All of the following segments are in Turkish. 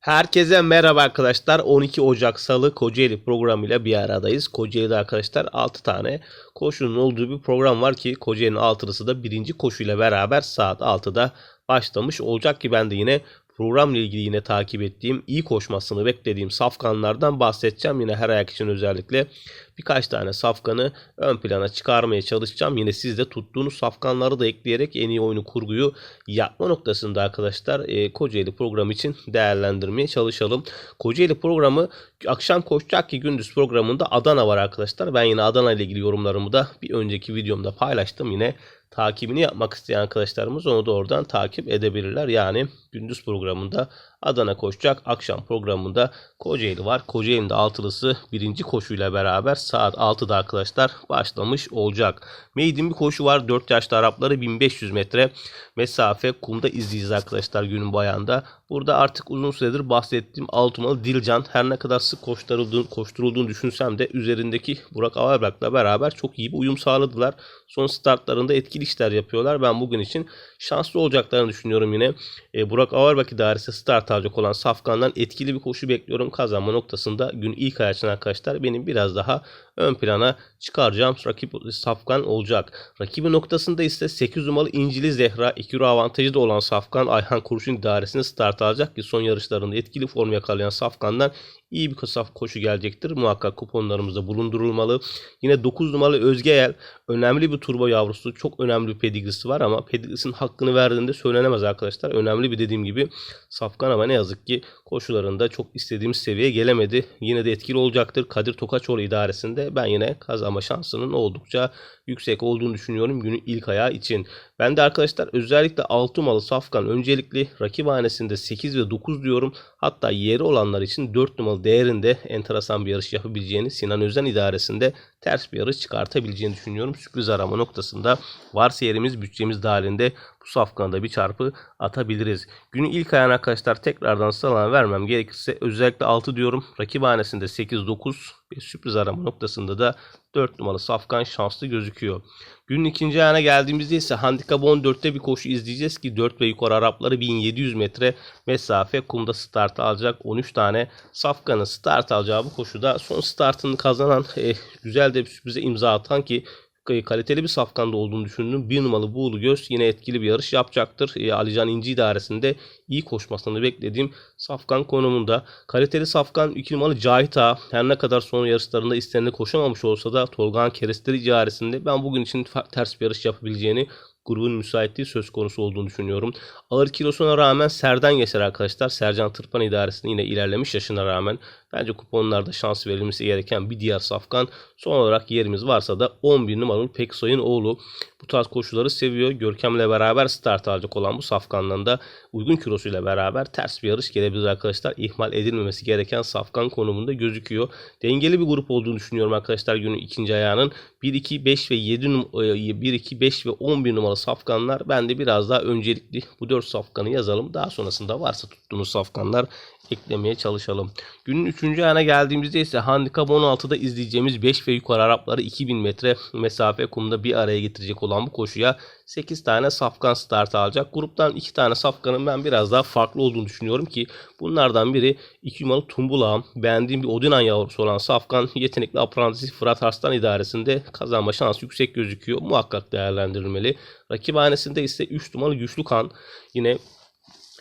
Herkese merhaba arkadaşlar. 12 Ocak Salı Kocaeli programıyla bir aradayız. Kocaeli'de arkadaşlar 6 tane koşunun olduğu bir program var ki Kocaeli'nin altılısı da birinci koşuyla beraber saat 6'da başlamış olacak ki ben de yine programla ilgili yine takip ettiğim, iyi koşmasını beklediğim safkanlardan bahsedeceğim. Yine her ayak için özellikle birkaç tane safkanı ön plana çıkarmaya çalışacağım. Yine siz de tuttuğunuz safkanları da ekleyerek en iyi oyunu kurguyu yapma noktasında arkadaşlar e, Kocaeli programı için değerlendirmeye çalışalım. Kocaeli programı akşam koşacak ki gündüz programında Adana var arkadaşlar. Ben yine Adana ile ilgili yorumlarımı da bir önceki videomda paylaştım. Yine takibini yapmak isteyen arkadaşlarımız onu da oradan takip edebilirler. Yani gündüz programında Adana koşacak. Akşam programında Kocaeli var. Kocaeli'nin de altılısı birinci koşuyla beraber saat 6'da arkadaşlar başlamış olacak. Maiden bir koşu var. 4 yaşlı Arapları 1500 metre mesafe kumda izleyeceğiz arkadaşlar günün bayanda. Burada artık uzun süredir bahsettiğim Altumalı Dilcan her ne kadar sık koşturulduğunu, koşturulduğunu düşünsem de üzerindeki Burak Averbak'la beraber çok iyi bir uyum sağladılar. Son startlarında etkili işler yapıyorlar. Ben bugün için şanslı olacaklarını düşünüyorum yine. E, Burak Averbak idaresi start alacak olan Safkan'dan etkili bir koşu bekliyorum. Kazanma noktasında gün ilk ayağına arkadaşlar benim biraz daha ön plana çıkaracağım rakip Safkan olacak. Rakibi noktasında ise 8 numaralı İncili Zehra 2 euro avantajı da olan Safkan Ayhan Kurşun idaresinde start alacak ki son yarışlarında etkili form yakalayan Safkan'dan iyi bir saf koşu gelecektir. Muhakkak kuponlarımızda bulundurulmalı. Yine 9 numaralı Özgeyel önemli bir turbo yavrusu. Çok önemli bir pedigrisi var ama pedigrisinin hakkını verdiğinde söylenemez arkadaşlar. Önemli bir dediğim gibi Safkan ama ne yazık ki koşularında çok istediğimiz seviyeye gelemedi. Yine de etkili olacaktır. Kadir Tokaçoğlu idaresinde ben yine kazanma şansının oldukça yüksek olduğunu düşünüyorum günün ilk ayağı için. Ben de arkadaşlar özellikle 6 numaralı Safkan öncelikli rakip hanesinde 8 ve 9 diyorum. Hatta yeri olanlar için 4 numaralı değerinde enteresan bir yarış yapabileceğini Sinan Özen idaresinde ters bir yarış çıkartabileceğini düşünüyorum. Sürpriz arama noktasında varsa yerimiz bütçemiz dahilinde bu safkanda bir çarpı atabiliriz. Günün ilk ayağına arkadaşlar tekrardan sıralama vermem gerekirse özellikle 6 diyorum. Rakip hanesinde 8-9 ve sürpriz arama noktasında da 4 numaralı Safkan şanslı gözüküyor. Günün ikinci ayağına geldiğimizde ise handikap 14'te bir koşu izleyeceğiz ki 4 ve yukarı Arapları 1700 metre mesafe kumda start alacak 13 tane Safkan'ın start alacağı bu koşuda son startını kazanan e, güzel de bir sürprize imza atan ki kaliteli bir safkanda olduğunu düşündüm. Bir numaralı Buğulu Göz yine etkili bir yarış yapacaktır. E, Alican İnci idaresinde iyi koşmasını beklediğim safkan konumunda. Kaliteli safkan 2 numaralı Cahit Ağa her ne kadar son yarışlarında istenene koşamamış olsa da Tolga'nın kerestleri idaresinde ben bugün için ters bir yarış yapabileceğini grubun müsaitliği söz konusu olduğunu düşünüyorum. Ağır kilosuna rağmen Serden geçer arkadaşlar. Sercan Tırpan idaresinde yine ilerlemiş yaşına rağmen bence kuponlarda şans verilmesi gereken bir diğer safkan. Son olarak yerimiz varsa da 11 numaralı Peksoy'un oğlu. Bu tarz koşuları seviyor. Görkem'le beraber start alacak olan bu safkandan da uygun kilosuyla beraber ters bir yarış gelebilir arkadaşlar. İhmal edilmemesi gereken safkan konumunda gözüküyor. Dengeli bir grup olduğunu düşünüyorum arkadaşlar günün ikinci ayağının. 1, 2, 5 ve 7 1, 2, 5 ve 11 numaralı safkanlar bende biraz daha öncelikli. Bu 4 safkanı yazalım. Daha sonrasında varsa tuttuğunuz safkanlar eklemeye çalışalım. Günün 3. ayağına geldiğimizde ise handikap 16'da izleyeceğimiz 5 ve yukarı Arapları 2000 metre mesafe kumda bir araya getirecek olan bu koşuya 8 tane safkan start alacak. Gruptan 2 tane safkanın ben biraz daha farklı olduğunu düşünüyorum ki bunlardan biri 2 numaralı Tumbulağım. Beğendiğim bir Odinan yavrusu olan safkan yetenekli aprantisi Fırat Arslan idaresinde kazanma şansı yüksek gözüküyor. Muhakkak değerlendirilmeli. Rakibhanesinde ise 3 numaralı Güçlü Kan. Yine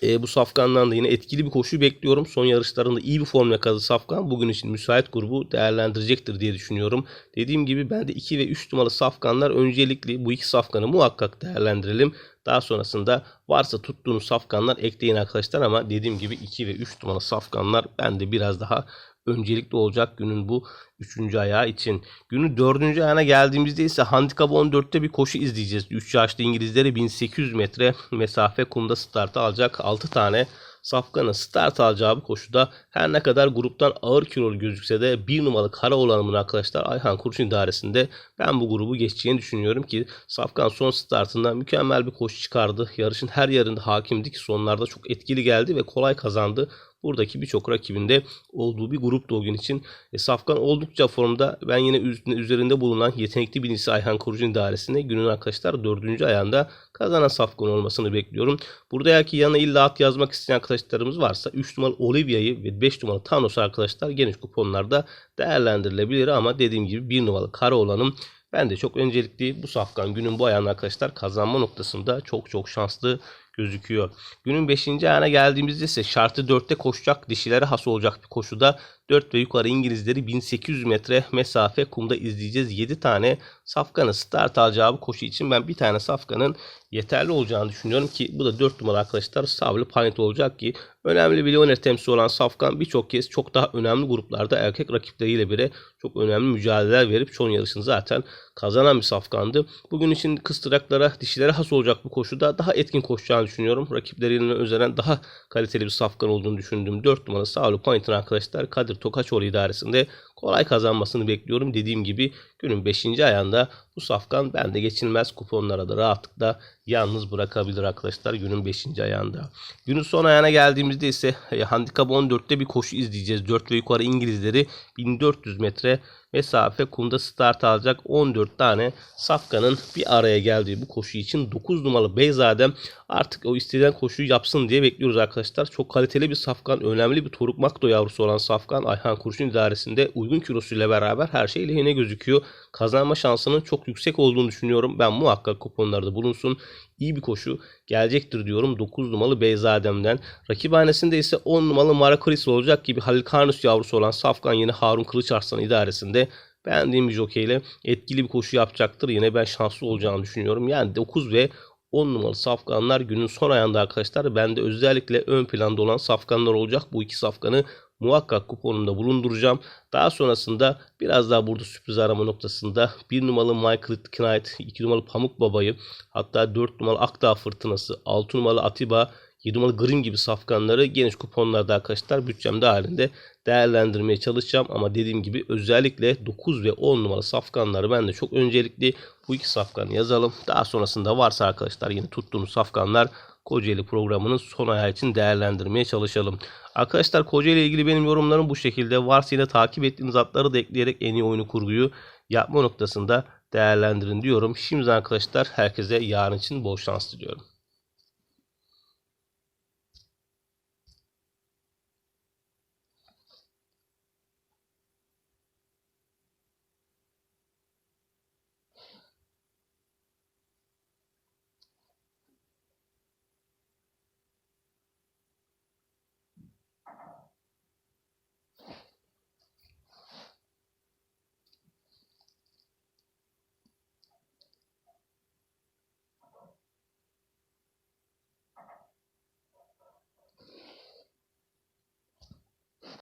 e, bu Safkan'dan da yine etkili bir koşu bekliyorum. Son yarışlarında iyi bir form yakaladı Safkan. Bugün için müsait grubu değerlendirecektir diye düşünüyorum. Dediğim gibi ben de 2 ve 3 numaralı Safkanlar öncelikli bu iki Safkan'ı muhakkak değerlendirelim. Daha sonrasında varsa tuttuğunuz safkanlar ekleyin arkadaşlar ama dediğim gibi 2 ve 3 numaralı safkanlar bende biraz daha öncelikli olacak günün bu 3. ayağı için. Günün 4. ayağına geldiğimizde ise handikap 14'te bir koşu izleyeceğiz. 3 yaşlı İngilizleri 1800 metre mesafe kumda start alacak 6 tane Safkan'ın start alacağı bu koşuda her ne kadar gruptan ağır kilolu gözükse de bir numaralı kara olanımın arkadaşlar Ayhan Kurşun idaresinde ben bu grubu geçeceğini düşünüyorum ki Safkan son startında mükemmel bir koşu çıkardı. Yarışın her yerinde hakimdi ki sonlarda çok etkili geldi ve kolay kazandı. Buradaki birçok rakibinde olduğu bir gruptu o gün için. E, Safkan oldukça formda. Ben yine üz- üzerinde bulunan yetenekli birincisi Ayhan Korucu'nun idaresinde günün arkadaşlar dördüncü ayağında kazanan Safkan olmasını bekliyorum. Burada eğer ki yanına illa at yazmak isteyen arkadaşlarımız varsa 3 numaralı Olivia'yı ve 5 numaralı Thanos arkadaşlar geniş kuponlarda değerlendirilebilir ama dediğim gibi 1 numaralı Karaoğlan'ın ben de çok öncelikli bu safkan günün bu ayağında arkadaşlar kazanma noktasında çok çok şanslı gözüküyor. Günün 5. ayağına geldiğimizde ise şartı 4'te koşacak dişilere has olacak bir koşuda 4 ve yukarı İngilizleri 1800 metre mesafe kumda izleyeceğiz. 7 tane safkanı start alacağı bu koşu için ben bir tane safkanın yeterli olacağını düşünüyorum ki bu da 4 numara arkadaşlar Savlı Panet olacak ki önemli bir Leoner temsil olan Safkan birçok kez çok daha önemli gruplarda erkek rakipleriyle bile çok önemli mücadeleler verip çoğun yarışını zaten kazanan bir Safkan'dı. Bugün için kıstıraklara, dişilere has olacak bu koşuda daha etkin koşacağını düşünüyorum. Rakiplerine özenen daha kaliteli bir Safkan olduğunu düşündüğüm 4 numara Savlı Panet'in arkadaşlar Kadir Tokaçoğlu idaresinde kolay kazanmasını bekliyorum. Dediğim gibi günün 5. ayağında bu safkan bende geçilmez kuponlara da rahatlıkla yalnız bırakabilir arkadaşlar günün 5. ayağında. Günün son ayağına geldiğimizde ise e, handikap 14'te bir koşu izleyeceğiz. 4 ve yukarı İngilizleri 1400 metre mesafe kumda start alacak 14 tane safkanın bir araya geldiği bu koşu için 9 numaralı Beyzadem artık o istediğin koşuyu yapsın diye bekliyoruz arkadaşlar. Çok kaliteli bir safkan, önemli bir Toruk Makto yavrusu olan safkan Ayhan Kurşun idaresinde uygun kilosuyla beraber her şey lehine gözüküyor. Kazanma şansının çok yüksek olduğunu düşünüyorum. Ben muhakkak kuponlarda bulunsun. İyi bir koşu gelecektir diyorum 9 numaralı Beyzadem'den. Rakibhanesinde ise 10 numaralı Marakuris olacak gibi Halil Karnus yavrusu olan Safkan yine Harun Kılıçarslan idaresinde beğendiğim bir jokeyle etkili bir koşu yapacaktır. Yine ben şanslı olacağını düşünüyorum. Yani 9 ve 10 numaralı safkanlar günün son ayında arkadaşlar. Bende özellikle ön planda olan safkanlar olacak. Bu iki safkanı muhakkak kuponumda bulunduracağım. Daha sonrasında biraz daha burada sürpriz arama noktasında 1 numaralı Michael Knight, 2 numaralı Pamuk Baba'yı, hatta 4 numaralı Akdağ Fırtınası, 6 numaralı Atiba, 7 numaralı Grim gibi safkanları geniş kuponlarda arkadaşlar bütçem dahilinde değerlendirmeye çalışacağım. Ama dediğim gibi özellikle 9 ve 10 numaralı safkanları ben de çok öncelikli bu iki safkanı yazalım. Daha sonrasında varsa arkadaşlar yine tuttuğumuz safkanlar Kocaeli programının son ayağı için değerlendirmeye çalışalım. Arkadaşlar Kocaeli ile ilgili benim yorumlarım bu şekilde. Varsa yine takip ettiğiniz atları da ekleyerek en iyi oyunu kurguyu yapma noktasında değerlendirin diyorum. Şimdi arkadaşlar herkese yarın için bol şans diliyorum.